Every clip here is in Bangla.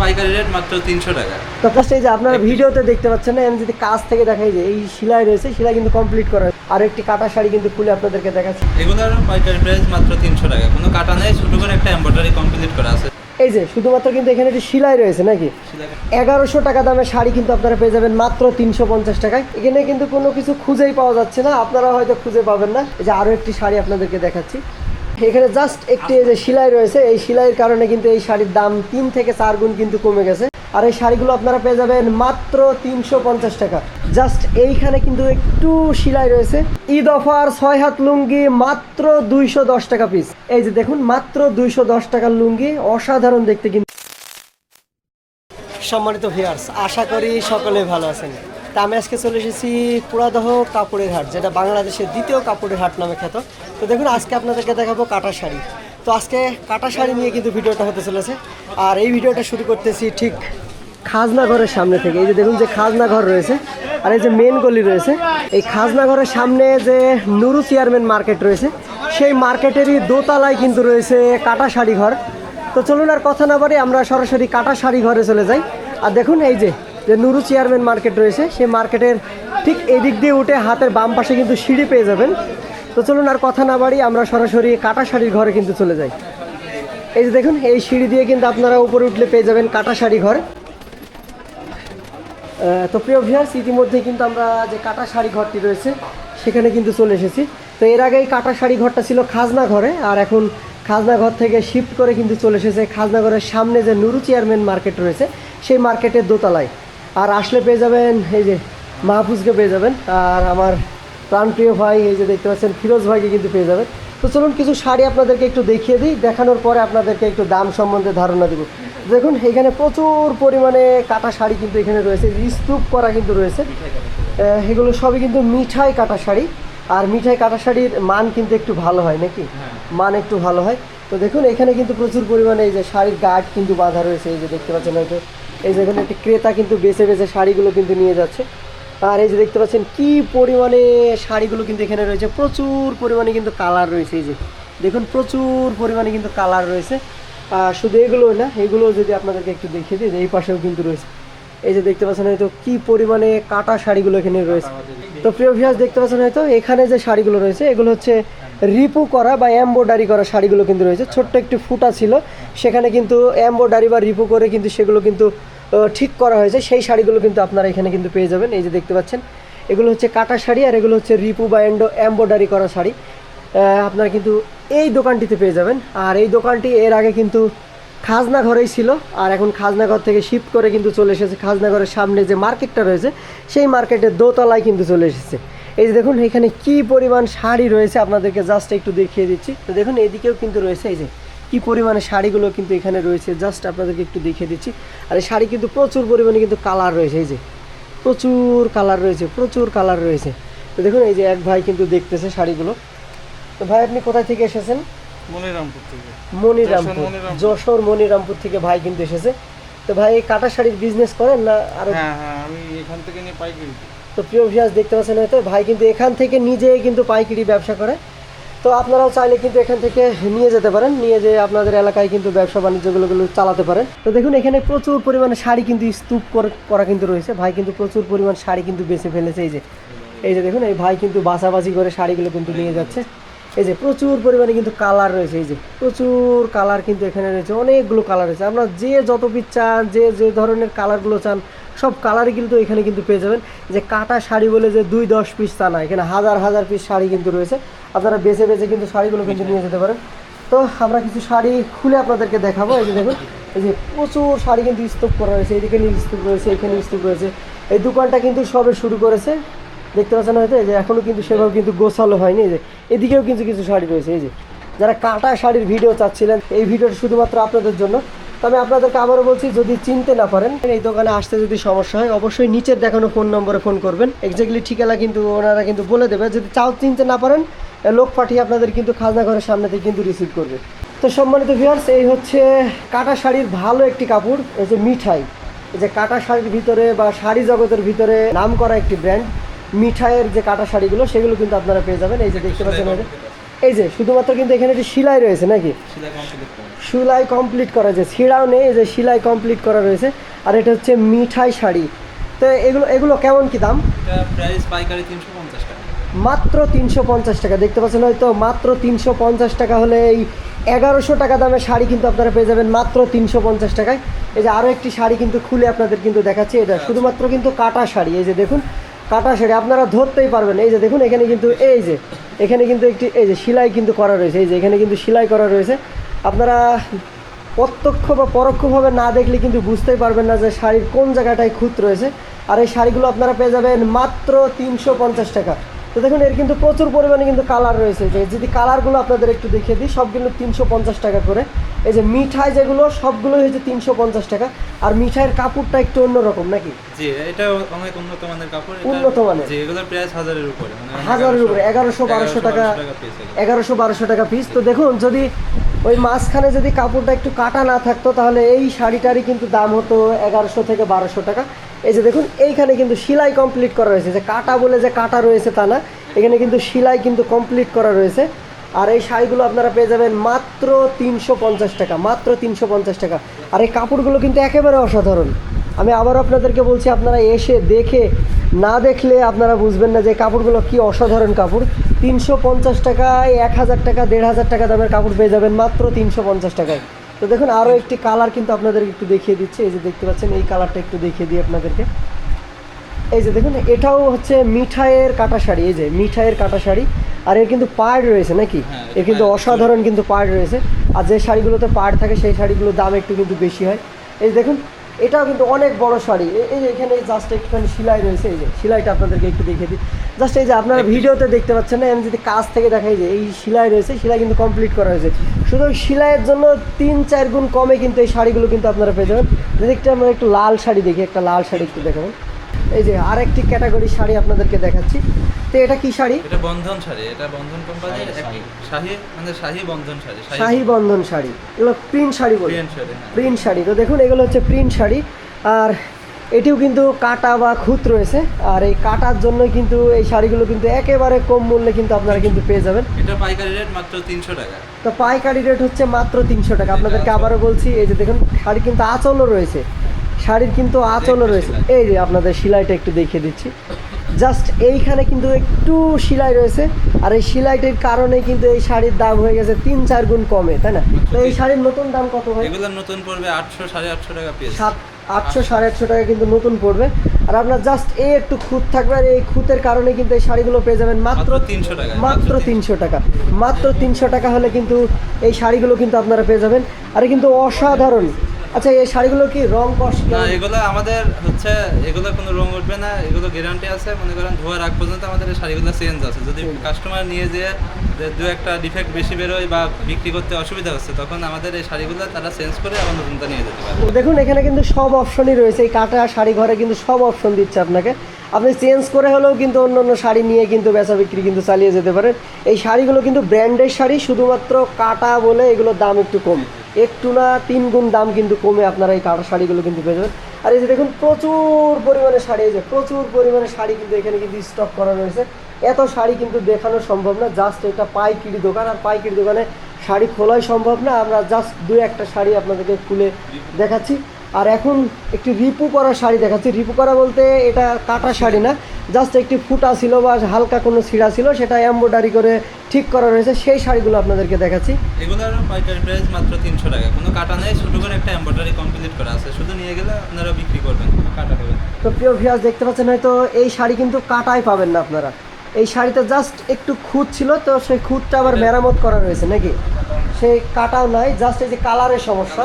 পাইকারি রেট মাত্র তিনশো টাকা। তো ফার্স্ট এই যে আপনারা ভিডিওতে দেখতে পাচ্ছেন না আমি যদি কাজ থেকে দেখাই যে এই সেলাই রয়েছে সেলাই কিন্তু কমপ্লিট করা আর একটি কাটা শাড়ি কিন্তু খুলে আপনাদেরকে দেখাচ্ছি। এগুলোর পাইকারি প্রাইস মাত্র তিনশো টাকা। কোনো কাটা নেই ছোটো করে একটা কমপ্লিট করা আছে। এই যে শুধুমাত্র কিন্তু এখানে একটি সেলাই রয়েছে নাকি? এগারোশো টাকা দামের শাড়ি কিন্তু আপনারা পেয়ে যাবেন মাত্র তিনশো পঞ্চাশ টাকায়। এখানে কিন্তু কোনো কিছু খুঁজেই পাওয়া যাচ্ছে না আপনারা হয়তো খুঁজে পাবেন না। এই যে আরও একটি শাড়ি আপনাদেরকে দেখাচ্ছি। এখানে জাস্ট একটি যে সেলাই রয়েছে, এই সেলাইয়ের কারণে কিন্তু এই শাড়ির দাম তিন থেকে চার গুণ কিন্তু কমে গেছে। আর এই শাড়িগুলো আপনারা পেয়ে যাবেন মাত্র তিনশো পঞ্চাশ টাকা। জাস্ট এইখানে কিন্তু একটু সেলাই রয়েছে। ঈদ অফার, ছয় হাত লুঙ্গি, মাত্র দুইশো দশ টাকা পিস এই যে দেখুন, মাত্র দুইশো দশ টাকার লুঙ্গি, অসাধারণ দেখতে কিন্তু। সম্মানিত ভিউয়ার্স আশা করি সকলে ভালো আছেন। তা আমি আজকে চলে এসেছি পুরাদহ কাপড়ের হাট, যেটা বাংলাদেশের দ্বিতীয় কাপড়ের হাট নামে খ্যাত। তো দেখুন, আজকে আপনাদেরকে দেখাবো কাটা শাড়ি। তো আজকে কাটা শাড়ি নিয়ে কিন্তু ভিডিওটা হতে চলেছে। আর এই ভিডিওটা শুরু করতেছি ঠিক খাজনা ঘরের সামনে থেকে। এই যে দেখুন যে খাজনা ঘর রয়েছে, আর এই যে মেন গলি রয়েছে। এই খাজনা ঘরের সামনে যে নুরু চেয়ারম্যান মার্কেট রয়েছে, সেই মার্কেটেরই দোতলায় কিন্তু রয়েছে কাটা শাড়ি ঘর। তো চলুন আর কথা না বাড়ি আমরা সরাসরি কাটা শাড়ি ঘরে চলে যাই। আর দেখুন এই যে যে নুরু চেয়ারম্যান মার্কেট রয়েছে সেই মার্কেটের ঠিক এদিক দিয়ে উঠে হাতের বাম পাশে কিন্তু সিঁড়ি পেয়ে যাবেন। তো চলুন আর কথা না বাড়ি আমরা সরাসরি কাটা শাড়ির ঘরে কিন্তু চলে যাই। এই যে দেখুন, এই সিঁড়ি দিয়ে কিন্তু আপনারা উপরে উঠলে পেয়ে যাবেন কাটা শাড়ি ঘর তো প্রিয় ভিউয়ার্স ইতিমধ্যে কিন্তু আমরা যে কাটা শাড়ি ঘরটি রয়েছে, সেখানে কিন্তু চলে এসেছি। তো এর আগে এই কাটা শাড়ি ঘরটা ছিল খাজনা ঘরে, আর এখন খাজনা ঘর থেকে শিফট করে কিন্তু চলে এসেছে। খাজনা ঘরের সামনে যে নুরু চেয়ারম্যান মার্কেট রয়েছে, সেই মার্কেটের দোতলায়। আর আসলে পেয়ে যাবেন, এই যে মাহফুজকে পেয়ে যাবেন, আর আমার প্রাণপ্রিয় ভাই, এই যে দেখতে পাচ্ছেন, ফিরোজ ভাইকে কিন্তু পেয়ে যাবেন। তো চলুন কিছু শাড়ি আপনাদেরকে একটু দেখিয়ে দিই, দেখানোর পরে আপনাদেরকে একটু দাম সম্বন্ধে ধারণা দিব। দেখুন, এখানে প্রচুর পরিমাণে কাটা শাড়ি কিন্তু এখানে রয়েছে, স্তূপ করা কিন্তু রয়েছে। এগুলো সবই কিন্তু মিঠাই কাটা শাড়ি, আর মিঠাই কাটা শাড়ির মান কিন্তু একটু ভালো হয়, নাকি? মান একটু ভালো হয়। তো দেখুন, এখানে কিন্তু প্রচুর পরিমাণে এই যে শাড়ির গার্ড কিন্তু বাঁধা রয়েছে, এই যে দেখতে পাচ্ছেন হয়তো। এই যে এখানে একটি ক্রেতা কিন্তু বেছে বেছে শাড়িগুলো কিন্তু নিয়ে যাচ্ছে। আর এই যে দেখতে পাচ্ছেন কি পরিমাণে শাড়িগুলো কিন্তু এখানে রয়েছে। প্রচুর পরিমাণে কিন্তু কালার রয়েছে এই যে। দেখুন, প্রচুর পরিমাণে কিন্তু কালার রয়েছে। আর শুধু এগুলো না এগুলো যদি আপনাদেরকে একটু দেখিয়ে দিই, এই পাশেও কিন্তু রয়েছে। এই যে দেখতে পাচ্ছেন হয়তো কি পরিমাণে কাটা শাড়িগুলো এখানে রয়েছে। তো প্রিয় ভিউয়ার্স দেখতে পাচ্ছেন হয়তো এখানে যে শাড়িগুলো রয়েছে, এগুলো হচ্ছে রিপু করা বা এম্বোডারি করা শাড়িগুলো কিন্তু রয়েছে। ছোট্ট একটি ফুটা ছিল। সেখানে কিন্তু এম্বোডারি বা রিপু করে কিন্তু সেগুলো কিন্তু ঠিক করা হয়েছে। সেই শাড়িগুলো কিন্তু আপনারা এখানে কিন্তু পেয়ে যাবেন। এই যে দেখতে পাচ্ছেন, এগুলো হচ্ছে কাটা শাড়ি আর এগুলো হচ্ছে রিপু বা এন্ডো এম্বোডারি করা শাড়ি। আপনারা কিন্তু এই দোকানটিতে পেয়ে যাবেন। আর এই দোকানটি এর আগে কিন্তু খাজনা ঘরেই ছিল। আর এখন খাজনা ঘর থেকে শিফট করে কিন্তু চলে এসেছে। খাজনাঘরের সামনে যে মার্কেটটা রয়েছে, সেই মার্কেটের দোতলায় কিন্তু চলে এসেছে। এই যে দেখুন এখানে কি পরিমাণ শাড়ি রয়েছে আপনাদেরকে জাস্ট একটু দেখিয়ে দিচ্ছি। তো দেখুন এদিকেও কিন্তু রয়েছে এই যে কি পরিমাণে শাড়িগুলো কিন্তু এখানে রয়েছে জাস্ট আপনাদেরকে একটু দেখিয়ে দিচ্ছি। আর এই শাড়ি কিন্তু প্রচুর পরিমাণে কিন্তু কালার রয়েছে এই যে প্রচুর কালার রয়েছে প্রচুর কালার রয়েছে। তো দেখুন এই যে এক ভাই কিন্তু দেখতেছে শাড়িগুলো। তো ভাই আপনি কোথায় থেকে এসেছেন? মনিরামপুর থেকে। মনিরামপুর যশোর, মনিরামপুর। থেকে ভাই কিন্তু এসেছে। তো ভাই এই কাটা শাড়ির বিজনেস করেন না আরও? হ্যাঁ হ্যাঁ আমি এখান থেকে নিয়ে পাইকারি। তো প্রিয় ভিউয়ার্স দেখতে পাচ্ছেন হয়তো ভাই কিন্তু এখান থেকে নিজে কিন্তু পাইকারি ব্যবসা করে। তো আপনারাও চাইলে কিন্তু এখান থেকে নিয়ে যেতে পারেন, নিয়ে যেয়ে আপনাদের এলাকায় কিন্তু ব্যবসা বাণিজ্যগুলো চালাতে পারেন। তো দেখুন, এখানে প্রচুর পরিমাণে শাড়ি কিন্তু স্তূপ করা কিন্তু রয়েছে। ভাই কিন্তু প্রচুর পরিমাণ শাড়ি কিন্তু বেছে ফেলেছে এই যে। এই যে দেখুন, এই ভাই কিন্তু বাছাবাছি করে শাড়িগুলো কিন্তু নিয়ে যাচ্ছে। এই যে প্রচুর পরিমাণে কিন্তু কালার রয়েছে, এই যে প্রচুর কালার কিন্তু এখানে রয়েছে, অনেকগুলো কালার রয়েছে। আপনার যে যত পিস চান, যে যে ধরনের কালারগুলো চান সব কালারই কিন্তু এখানে কিন্তু পেয়ে যাবেন। যে কাটা শাড়ি বলে যে দুই দশ পিস তা না, এখানে হাজার হাজার পিস শাড়ি কিন্তু রয়েছে। আপনারা বেছে বেছে কিন্তু শাড়িগুলো কিন্তু নিয়ে যেতে পারেন। তো আমরা কিছু শাড়ি খুলে আপনাদেরকে দেখাবো। এই যে দেখুন, এই যে প্রচুর শাড়ি কিন্তু স্তূপ করা রয়েছে। এদিকে নীল স্তূপ রয়েছে, এখানে স্তূপ রয়েছে। এই দোকানটা কিন্তু সবে শুরু করেছে। দেখতে পাচ্ছেন হয়তো? যে এখনও কিন্তু সেভাবে কিন্তু গোছালো হয়নি। যে এদিকেও কিন্তু কিছু শাড়ি রয়েছে। এই যে যারা কাটা শাড়ির ভিডিও চাচ্ছিলেন, এই ভিডিওটা শুধুমাত্র আপনাদের জন্য। তবে আপনাদেরকে আবারও বলছি, যদি চিনতে না পারেন, এই দোকানে আসতে যদি সমস্যা হয়, অবশ্যই নিচের দেখানো ফোন নম্বরে ফোন করবেন। এক্স্যাক্টলি ঠিকানা কিন্তু ওনারা কিন্তু বলে দেবে। যদি চাও চিনতে না পারেন লোক পাঠিয়ে আপনাদের কিন্তু খাজনা ঘরের সামনে থেকে কিন্তু রিসিভ করবে। তো সম্মানিত ভিউয়ার্স এই হচ্ছে কাটা শাড়ির ভালো একটি কাপড়, এই যে মিঠাই। এই যে কাটা শাড়ির ভিতরে বা শাড়ি জগতের ভিতরে নাম করা একটি ব্র্যান্ড মিঠাইয়ের যে কাটা শাড়িগুলো, সেগুলো কিন্তু আপনারা পেয়ে যাবেন। এই যে দেখতে পাচ্ছেন এই যে- শুধুমাত্র কিন্তু এখানে একটি সেলাই রয়েছে নাকি? সেটা কমপ্লিট সেলাই কমপ্লিট করা যায় ছিঁড়াও নেই এই যে সেলাই কমপ্লিট করা রয়েছে। আর এটা হচ্ছে মিঠাই শাড়ি। তো এগুলো এগুলো কেমন কি দাম? পাইকারি তিনশো পঞ্চাশ টাকা। মাত্র তিনশো পঞ্চাশ টাকা। দেখতে পাচ্ছেন হয়তো মাত্র তিনশো পঞ্চাশ টাকা হলে এই এগারোশো টাকা দামের শাড়ি কিন্তু আপনারা পেয়ে যাবেন মাত্র তিনশো পঞ্চাশ টাকায়। এই যে আরও একটি শাড়ি কিন্তু খুলে আপনাদের কিন্তু দেখাচ্ছি। এটা শুধুমাত্র কিন্তু কাটা শাড়ি। এই যে দেখুন কাটা শাড়ি আপনারা ধরতেই পারবেন। এই যে দেখুন, এখানে কিন্তু এই যে, এখানে কিন্তু একটি, এই যে সেলাই কিন্তু করা রয়েছে। এই যে এখানে কিন্তু সিলাই করা রয়েছে। আপনারা প্রত্যক্ষ বা পরোক্ষভাবে না দেখলে কিন্তু বুঝতেই পারবেন না যে শাড়ির কোন জায়গাটায় খুঁত রয়েছে। আর এই শাড়িগুলো আপনারা পেয়ে যাবেন মাত্র তিনশো পঞ্চাশ টাকা। তো দেখুন এর কিন্তু প্রচুর পরিমাণে কিন্তু কালার রয়েছে। যে যদি কালারগুলো আপনাদের একটু দেখিয়ে দিই সবগুলো তিনশো পঞ্চাশ টাকা করে। এই যে মিঠাই যেগুলো সবগুলোই হয়েছে তিনশো পঞ্চাশ টাকা। আর মিঠাইয়ের কাপড়টা একটু অন্যরকম নাকি? জি এটা অনেক উন্নত মানের কাপড়। উন্নত মানের? এগুলোর প্রাইস হাজারের উপরে মানে হাজারের উপরে এগারোশো বারোশো টাকা এগারোশো বারোশো টাকা পিস তো দেখুন যদি ওই মাঝখানে যদি কাপড়টা একটু কাটা না থাকতো তাহলে এই শাড়িটারই কিন্তু দাম হতো এগারোশো থেকে বারোশো টাকা। এই যে দেখুন, এইখানে কিন্তু সেলাই কমপ্লিট করা রয়েছে। যে কাটা বলে যে কাটা রয়েছে তা না, এখানে কিন্তু সেলাই কিন্তু কমপ্লিট করা রয়েছে। আর এই শাড়িগুলো আপনারা পেয়ে যাবেন মাত্র তিনশো পঞ্চাশ টাকা, মাত্র তিনশো পঞ্চাশ টাকা। আর এই কাপড়গুলো কিন্তু একেবারে অসাধারণ। আমি আবার আপনাদেরকে বলছি, আপনারা এসে দেখে না দেখলে আপনারা বুঝবেন না যে কাপড়গুলো কি অসাধারণ কাপড়। তিনশো পঞ্চাশ টাকায় এক হাজার টাকা, দেড় হাজার টাকা দামের কাপড় পেয়ে যাবেন মাত্র তিনশো পঞ্চাশ টাকায়। তো দেখুন আরও একটি কালার কিন্তু আপনাদেরকে একটু দেখিয়ে দিচ্ছে। এই যে দেখতে পাচ্ছেন এই কালারটা একটু দেখিয়ে দিই আপনাদেরকে। এই যে দেখুন এটাও হচ্ছে মিঠাইয়ের কাটা শাড়ি। এই যে মিঠাইয়ের কাটা শাড়ি। আর এর কিন্তু পাড় রয়েছে নাকি? হ্যাঁ, এর কিন্তু অসাধারণ কিন্তু পাড় রয়েছে। আর যে শাড়িগুলোতে পাড় থাকে সেই শাড়িগুলোর দাম একটু কিন্তু বেশি হয়। এই যে দেখুন এটাও কিন্তু অনেক বড় শাড়ি। এই যে এখানে জাস্ট একটুখানি সেলাই রয়েছে এই যে সিলাইটা আপনাদেরকে একটু দেখে দিই। জাস্ট এই যে আপনারা ভিডিওতে দেখতে পাচ্ছেন না আমি যদি কাজ থেকে দেখাই যে এই সেলাই রয়েছে সেলাই কিন্তু কমপ্লিট করা হয়েছে। শুধু সিলাইয়ের সেলাইয়ের জন্য তিন চার গুণ কমে কিন্তু এই শাড়িগুলো কিন্তু আপনারা পেয়ে যাবেন। যদি একটা আমরা একটু লাল শাড়ি দেখি একটা লাল শাড়ি একটু দেখাবেন এই যে আরেকটি ক্যাটাগরি শাড়ি আপনাদেরকে দেখাচ্ছি। তো এটা কি শাড়ি? এটা বন্ধন শাড়ি এটা বন্ধন কোম্পানির শাহী মানে শাহী বন্ধন শাড়ি শাহী বন্ধন। শাড়ি। এগুলো প্রিন্ট শাড়ি বলে। প্রিন্ট শাড়ি হ্যাঁ। প্রিন্ট শাড়ি। তো দেখুন এগুলো হচ্ছে প্রিন্ট শাড়ি। আর এটিও কিন্তু কাটা বা খুঁত রয়েছে। আর এই কাটার জন্য কিন্তু এই শাড়িগুলো কিন্তু একেবারে কম মূল্যে কিন্তু আপনারা কিন্তু পেয়ে যাবেন। এটা পাইকারি রেট মাত্র তিনশো টাকা। তো পাইকারি রেট হচ্ছে মাত্র তিনশো টাকা। আপনাদেরকে আবারও বলছি এই যে দেখুন শাড়ি কিন্তু আঁচলও রয়েছে। শাড়ির কিন্তু আঁচলও রয়েছে। এই যে আপনাদের সেলাইটা একটু দেখিয়ে দিচ্ছি। জাস্ট এইখানে কিন্তু একটু সেলাই রয়েছে। আর এই সেলাইটির কারণে কিন্তু এই শাড়ির দাম হয়ে গেছে তিন চার গুণ কমে তাই না? তো এই শাড়ির নতুন দাম কত হয় এগুলো নতুন পড়বে আটশো সাড়ে আটশো টাকা পিস সাত আটশো সাড়ে আটশো টাকা কিন্তু নতুন পড়বে। আর আপনার জাস্ট এই একটু খুঁত থাকবে। আর এই খুঁতের কারণে কিন্তু এই শাড়িগুলো পেয়ে যাবেন মাত্র মাত্র 300 টাকায়, মাত্র মাত্র তিনশো। টাকা। মাত্র তিনশো টাকা হলে কিন্তু এই শাড়িগুলো কিন্তু আপনারা পেয়ে যাবেন। আর কিন্তু অসাধারণ। আচ্ছা এই শাড়িগুলো কি রং কষ না এগুলো আমাদের হচ্ছে এগুলো কোনো রং উঠবে না এগুলো গ্যারান্টি আছে। মনে করেন ধোয়ার আগ পর্যন্ত আমাদের এই শাড়িগুলো চেঞ্জ আছে। যদি কাস্টমার নিয়ে যেয়ে যে দু একটা ডিফেক্ট বেশি বেরোয় বা বিক্রি করতে অসুবিধা হচ্ছে তখন আমাদের এই শাড়িগুলো তারা চেঞ্জ করে আবার নতুনটা নিয়ে যেতে পারে। দেখুন এখানে কিন্তু সব অপশনই রয়েছে। এই কাটা শাড়ি ঘরে কিন্তু সব অপশন দিচ্ছে আপনাকে। আপনি চেঞ্জ করে হলেও কিন্তু অন্য অন্য শাড়ি নিয়ে কিন্তু বেচা বিক্রি কিন্তু চালিয়ে যেতে পারেন। এই শাড়িগুলো কিন্তু ব্র্যান্ডের শাড়ি শুধুমাত্র কাটা বলে এগুলোর দাম একটু কম। একটু না তিন গুণ দাম কিন্তু কমে আপনারা এই কাটা শাড়িগুলো কিন্তু পেয়ে যাবেন। আর এই যে দেখুন, প্রচুর পরিমাণে শাড়ি যে প্রচুর পরিমাণে শাড়ি কিন্তু এখানে কিন্তু স্টক করা রয়েছে। এত শাড়ি কিন্তু দেখানো সম্ভব না জাস্ট এটা পাইকিরি দোকান, আর পাইকিরি দোকানে শাড়ি খোলাই সম্ভব না। আমরা জাস্ট দু একটা শাড়ি আপনাদেরকে খুলে দেখাচ্ছি। আর এখন একটি রিপু করা শাড়ি দেখাচ্ছি। রিপু করা বলতে এটা কাটা শাড়ি না জাস্ট একটি ফুটা ছিল বা হালকা কোনো ছিঁড়া ছিল সেটা এম্ব্রয়ডারি করে ঠিক করা রয়েছে। সেই শাড়িগুলো আপনাদেরকে দেখাচ্ছি। এগুলোর পাইকারি প্রাইস মাত্র তিনশো টাকা। কোনো কাটা নেই ছোটো করে একটা এম্ব্রয়ডারি কমপ্লিট করা আছে। শুধু নিয়ে গেলে আপনারা বিক্রি করবেন কাটা তো প্রিয় ভিয়াস দেখতে পাচ্ছেন হয়তো এই শাড়ি কিন্তু কাটাই পাবেন না আপনারা। এই শাড়িতে জাস্ট একটু খুঁত ছিল তো সেই খুঁতটা আবার মেরামত করা রয়েছে নাকি? সেই কাটাও নাই জাস্ট এই যে কালারের সমস্যা।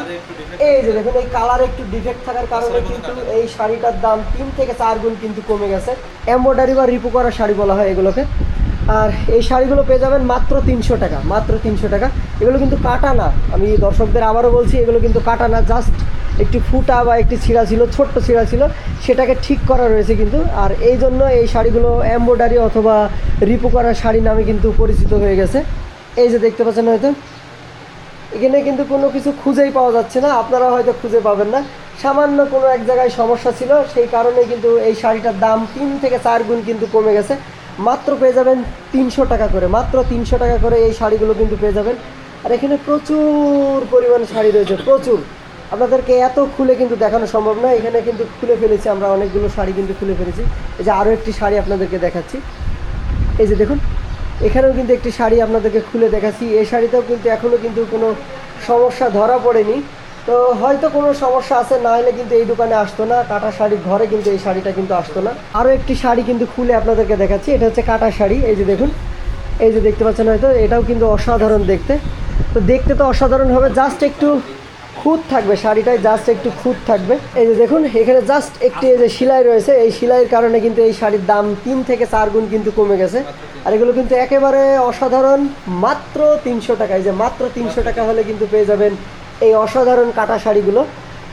এই যে দেখুন এই কালার একটু ডিফেক্ট থাকার কারণে কিন্তু এই শাড়িটার দাম তিন থেকে চার গুণ কিন্তু কমে গেছে। এম্ব্রয়ডারি বা রিপু করা শাড়ি বলা হয় এগুলোকে। আর এই শাড়িগুলো পেয়ে যাবেন মাত্র তিনশো টাকা মাত্র তিনশো টাকা। এগুলো কিন্তু কাটা না। আমি দর্শকদের আবারও বলছি এগুলো কিন্তু কাটা না জাস্ট একটি ফুটা বা একটি ছিঁড়া ছিল ছোট্ট ছিঁড়া ছিল সেটাকে ঠিক করা রয়েছে কিন্তু। আর এই জন্য এই শাড়িগুলো এম্ব্রয়ডারি অথবা রিপু করা শাড়ি নামে কিন্তু পরিচিত হয়ে গেছে। এই যে দেখতে পাচ্ছেন হয়তো এখানে কিন্তু কোনো কিছু খুঁজেই পাওয়া যাচ্ছে না, আপনারা হয়তো খুঁজে পাবেন না। সামান্য কোনো এক জায়গায় সমস্যা ছিল, সেই কারণে কিন্তু এই শাড়িটার দাম তিন থেকে চার গুণ কিন্তু কমে গেছে। মাত্র পেয়ে যাবেন তিনশো টাকা করে, মাত্র তিনশো টাকা করে এই শাড়িগুলো কিন্তু পেয়ে যাবেন। আর এখানে প্রচুর পরিমাণে শাড়ি রয়েছে, প্রচুর। আপনাদেরকে এত খুলে কিন্তু দেখানো সম্ভব না এখানে কিন্তু খুলে ফেলেছি আমরা, অনেকগুলো শাড়ি কিন্তু খুলে ফেলেছি। এই যে আরও একটি শাড়ি আপনাদেরকে দেখাচ্ছি। এই যে দেখুন এখানেও কিন্তু একটি শাড়ি আপনাদেরকে খুলে দেখাচ্ছি। এই শাড়িতেও কিন্তু এখনও কিন্তু কোনো সমস্যা ধরা পড়েনি। তো হয়তো কোনো সমস্যা আছে, না হলে কিন্তু এই দোকানে আসতো না। কাটা শাড়ি ঘরে কিন্তু এই শাড়িটা কিন্তু আসতো না। আরও একটি শাড়ি কিন্তু খুলে আপনাদেরকে দেখাচ্ছি। এটা হচ্ছে কাটা শাড়ি। এই যে দেখুন, এই যে দেখতে পাচ্ছেন হয়তো, এটাও কিন্তু অসাধারণ দেখতে। তো দেখতে তো অসাধারণ হবে, জাস্ট একটু খুঁত থাকবে, শাড়িটায় জাস্ট একটু খুঁত থাকবে। এই যে দেখুন, এখানে জাস্ট একটি এই যে সেলাই রয়েছে, এই সেলাইয়ের কারণে কিন্তু এই শাড়ির দাম তিন থেকে চার গুণ কিন্তু কমে গেছে। আর এগুলো কিন্তু একেবারে অসাধারণ, মাত্র তিনশো টাকা। এই যে মাত্র তিনশো টাকা হলে কিন্তু পেয়ে যাবেন এই অসাধারণ কাটা শাড়িগুলো।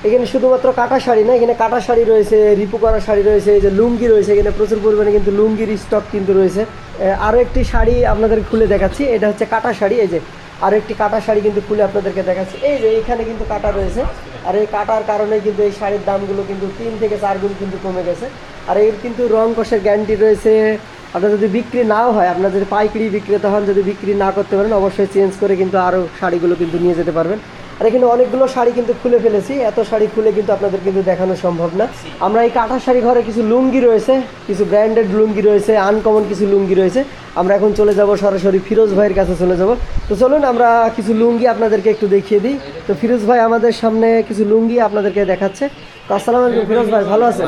এখানে শুধুমাত্র কাটা শাড়ি না, এখানে কাটা শাড়ি রয়েছে, রিপু করা শাড়ি রয়েছে, এই যে লুঙ্গি রয়েছে, এখানে প্রচুর পরিমাণে কিন্তু লুঙ্গির স্টক কিন্তু রয়েছে। আরও একটি শাড়ি আপনাদের খুলে দেখাচ্ছি, এটা হচ্ছে কাটা শাড়ি, এই যে আরও একটি কাটা শাড়ি কিন্তু খুলে আপনাদেরকে দেখাচ্ছি। এই যে এখানে কিন্তু কাটা রয়েছে। আর এই কাটার কারণে কিন্তু এই শাড়ির দামগুলো কিন্তু তিন থেকে চার গুণ কিন্তু কমে গেছে। আর এর কিন্তু রং কষের গ্যারান্টি রয়েছে। আপনার যদি বিক্রি নাও হয়, আপনার যদি পাইকারি বিক্রেতা হন, যদি বিক্রি না করতে পারেন, অবশ্যই চেঞ্জ করে কিন্তু আরও শাড়িগুলো কিন্তু নিয়ে যেতে পারবেন। আর এখানে অনেকগুলো শাড়ি কিন্তু খুলে ফেলেছি। এত শাড়ি খুলে কিন্তু আপনাদের কিন্তু দেখানো সম্ভব না। আমরা এই কাঁথা শাড়ি ঘরে কিছু লুঙ্গি রয়েছে কিছু ব্র্যান্ডেড লুঙ্গি রয়েছে আনকমন কিছু লুঙ্গি রয়েছে। আমরা এখন চলে যাব সরাসরি ফিরোজ ভাইয়ের কাছে চলে যাব। তো চলুন আমরা কিছু লুঙ্গি আপনাদেরকে একটু দেখিয়ে দিই। তো ফিরোজ ভাই আমাদের সামনে কিছু লুঙ্গি আপনাদেরকে দেখাচ্ছে। তো আসসালামু আলাইকুম ফিরোজ ভাই ভালো আছেন?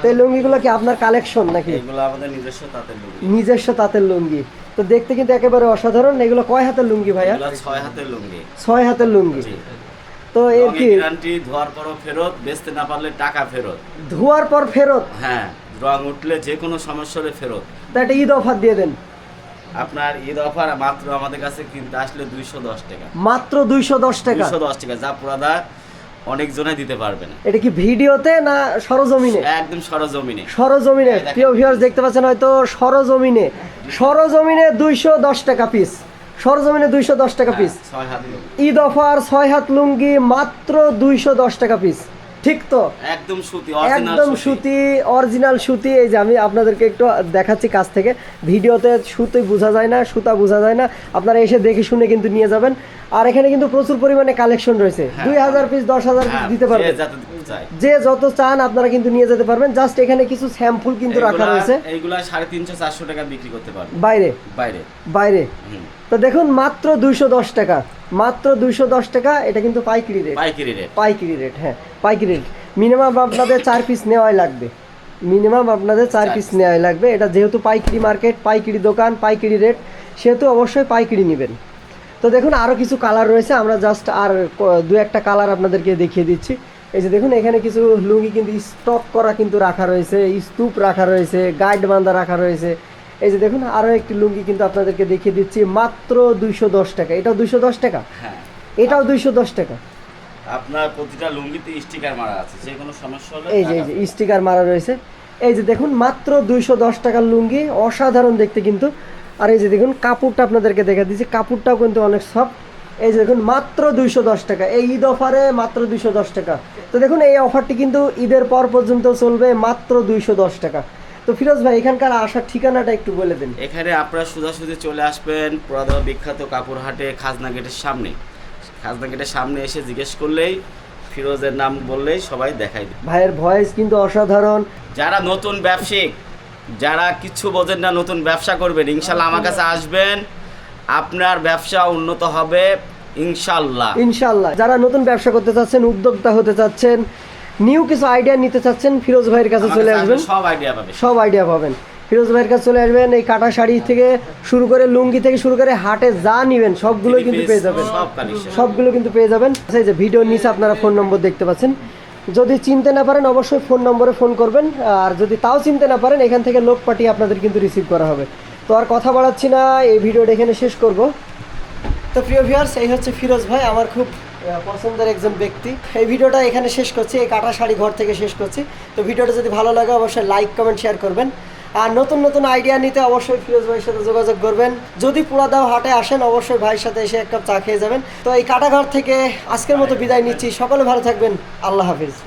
তো এই লুঙ্গিগুলো কি আপনার কালেকশন নাকি? এগুলো আমাদের নিজস্ব তাঁতের লুঙ্গি। নিজস্ব তাঁতের লুঙ্গি। তো দেখতে কিন্তু একেবারে অসাধারণ। এগুলো কয় হাতের লুঙ্গি ভাইয়া? ছয় হাতের লুঙ্গি। ছয় হাতের লুঙ্গি। তো এর কি? গ্যারান্টি ধোয়ার পরও ফেরত বেচতে না পারলে টাকা ফেরত। ধোয়ার পর ফেরত? হ্যাঁ রং উঠলে যে কোনো সমস্যা হলে ফেরত। তা একটা ঈদ অফার দিয়ে দেন। আপনার ঈদ অফার মাত্র আমাদের কাছে কিনতে আসলে দুইশো দশ টাকা। মাত্র দুইশো দশ টাকা? দুইশো দশ টাকা যা পুরাদা অনেক জনে দিতে পারবে না। এটা কি ভিডিওতে না সরজমিনে? একদম সরজমিনে। সরজমিনে। প্রিয় ভিউয়ার্স দেখতে পাচ্ছেন হয়তো সরজমিনে। সরজমিনে দুইশো দশ টাকা পিস সরজমিনে দুইশো দশ টাকা পিস হ্যাঁ, ঈদ অফার ছয় হাত লুঙ্গি মাত্র দুইশো দশ টাকা পিস ঠিক তো? একদম সুতি অরিজিনাল একদম সুতি। অরিজিনাল সুতি। এই যে আমি আপনাদেরকে একটু দেখাচ্ছি কাছ থেকে। ভিডিওতে সুতোই বোঝা যায় না সুতা বোঝা যায় না। আপনারা এসে দেখে শুনে কিন্তু নিয়ে যাবেন। আর এখানে কিন্তু প্রচুর পরিমাণে কালেকশন রয়েছে। হ্যাঁ, দুই হাজার পিস দশ হাজার পিস দিতে পারবেন। যে যত চান আপনারা কিন্তু নিয়ে যেতে পারবেন। জাস্ট এখানে কিছু স্যাম্পল কিন্তু রাখা রয়েছে। এইগুলা সাড়ে তিনশো চারশো টাকা বিক্রি করতে পারবে বাইরে? বাইরে। বাইরে? তো দেখুন মাত্র দুইশো দশ টাকা। মাত্র দুইশো দশ টাকা এটা কিন্তু পাইকারি রেট। পাইকারি রেট। পাইকারি রেট হ্যাঁ পাইকারি রেট। মিনিমাম আপনাদের চার পিস নেওয়াই লাগবে। মিনিমাম আপনাদের চার পিস। নেওয়াই লাগবে। এটা যেহেতু পাইকারি মার্কেট পাইকারি দোকান পাইকারি রেট সেহেতু অবশ্যই পাইকারি নেবেন। তো দেখুন আরও কিছু কালার রয়েছে। আমরা জাস্ট আর দু একটা কালার আপনাদেরকে দেখিয়ে দিচ্ছি। এই যে দেখুন এখানে কিছু লুঙ্গি কিন্তু স্টক করা কিন্তু রাখা রয়েছে স্তূপ রাখা রয়েছে গাইড বান্ধা রাখা রয়েছে। এই যে দেখুন আরও একটি লুঙ্গি কিন্তু আপনাদেরকে দেখিয়ে দিচ্ছি মাত্র দুইশো দশ টাকা। এটাও দুইশো দশ টাকা? হ্যাঁ। এটাও দুইশো দশ টাকা? আপনার প্রতিটা লুঙ্গিতে স্টিকার মারা আছে যে কোনো সমস্যা হলে এই যে এই যে স্টিকার মারা রয়েছে। এই যে দেখুন মাত্র দুইশো দশ টাকার লুঙ্গি অসাধারণ দেখতে কিন্তু। আর এই যে দেখুন কাপড়টা আপনাদেরকে দেখা দিচ্ছি কাপড়টাও কিন্তু অনেক সফট এই যে দেখুন মাত্র দুইশো দশ টাকা। এই ঈদ অফারে মাত্র দুইশো দশ টাকা। তো দেখুন এই অফারটি কিন্তু ঈদের পর পর্যন্ত চলবে মাত্র দুইশো দশ টাকা। তো ফিরোজ ভাই এখানকার আসার ঠিকানাটা একটু বলে দিন। এখানে আপনারা সোজাসুজি চলে আসবেন পুরাদা বিখ্যাত কাপড় হাটে খাজনা গেটের সামনে। খাজনা গেটের সামনে এসে জিজ্ঞেস করলেই ফিরোজের নাম বললেই সবাই দেখাই দেবে। ভাইয়ের ভয়েস কিন্তু অসাধারণ। যারা নতুন ব্যবসায়িক যারা কিছু বোঝেন না নতুন ব্যবসা করবেন ইনশাল্লাহ আমার কাছে আসবেন। আপনার ব্যবসা উন্নত হবে ইনশাল্লাহ। ইনশাল্লাহ। যারা নতুন ব্যবসা করতে চাচ্ছেন উদ্যোক্তা হতে চাচ্ছেন নিউ কিছু আইডিয়া নিতে চাচ্ছেন ফিরোজ ভাইয়ের কাছে চলে আসবেন। সব আইডিয়া পাবে সব আইডিয়া পাবেন। ফিরোজ ভাইয়ের কাছে চলে আসবেন এই কাটা শাড়ি থেকে শুরু করে লুঙ্গি থেকে শুরু করে হাটে যা নিবেন সবগুলোই কিন্তু পেয়ে যাবেন। সবগুলো কিন্তু পেয়ে যাবেন। আচ্ছা, এই যে ভিডিওর নিচে আপনারা ফোন নম্বর দেখতে পাচ্ছেন। যদি চিনতে না পারেন অবশ্যই ফোন নম্বরে ফোন করবেন। আর যদি তাও চিনতে না পারেন এখান থেকে লোক পাঠিয়ে আপনাদের কিন্তু রিসিভ করা হবে। তো আর কথা বাড়াচ্ছি না, এই ভিডিওটা এখানে শেষ করব। তো প্রিয় ভিউয়ার্স এই হচ্ছে ফিরোজ ভাই, আমার খুব পছন্দের একজন ব্যক্তি। এই ভিডিওটা এখানে শেষ করছি, এই কাটা শাড়ি ঘর থেকে শেষ করছি। তো ভিডিওটা যদি ভালো লাগে, অবশ্যই লাইক কমেন্ট শেয়ার করবেন। আর নতুন নতুন আইডিয়া নিতে অবশ্যই ফিরোজ ভাইয়ের সাথে যোগাযোগ করবেন। যদি পুরাদাও হাটে আসেন, অবশ্যই ভাইয়ের সাথে এসে এক কাপ চা খেয়ে যাবেন। তো এই কাটাঘর থেকে আজকের মতো বিদায় নিচ্ছি। সকলে ভালো থাকবেন। আল্লাহ হাফিজ।